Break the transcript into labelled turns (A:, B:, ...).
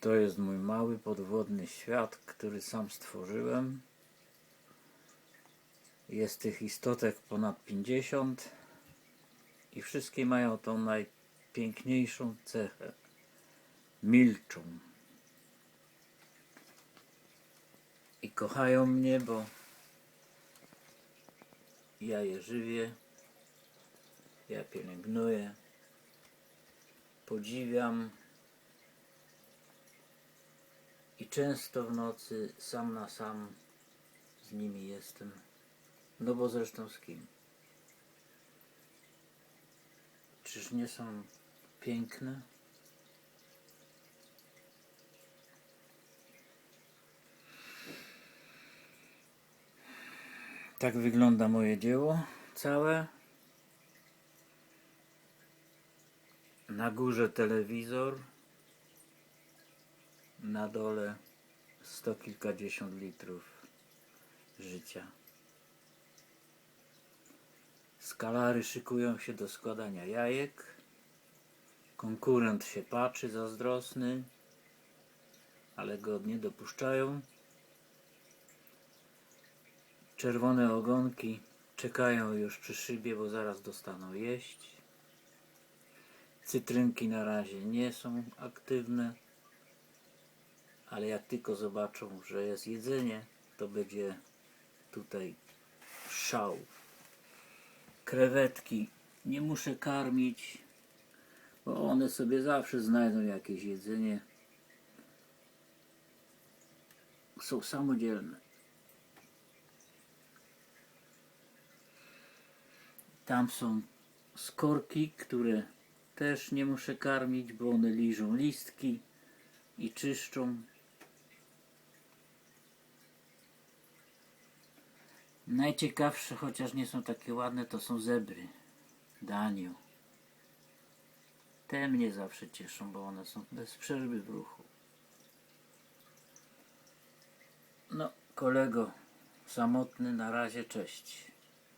A: To jest mój mały podwodny świat, który sam stworzyłem. Jest tych istotek ponad 50 i wszystkie mają tą najpiękniejszą cechę. Milczą. I kochają mnie, bo ja je żywię, ja pielęgnuję, podziwiam i często w nocy sam na sam z nimi jestem. No bo zresztą z kim? Czyż nie są piękne? Tak wygląda moje dzieło całe. Na górze telewizor, na dole sto kilkadziesiąt litrów życia. Skalary szykują się do składania jajek. Konkurent się patrzy zazdrosny, ale go nie dopuszczają. Czerwone ogonki czekają już przy szybie, bo zaraz dostaną jeść. Cytrynki na razie nie są aktywne, ale jak tylko zobaczą, że jest jedzenie, to będzie tutaj szał. Krewetki nie muszę karmić, bo one sobie zawsze znajdą jakieś jedzenie. Są samodzielne. Tam są skorki, które też nie muszę karmić, bo one liżą listki i czyszczą. Najciekawsze, chociaż nie są takie ładne, to są zebry. Daniu. Te mnie zawsze cieszą, bo one są bez przerwy w ruchu. No, kolego, samotny na razie, cześć.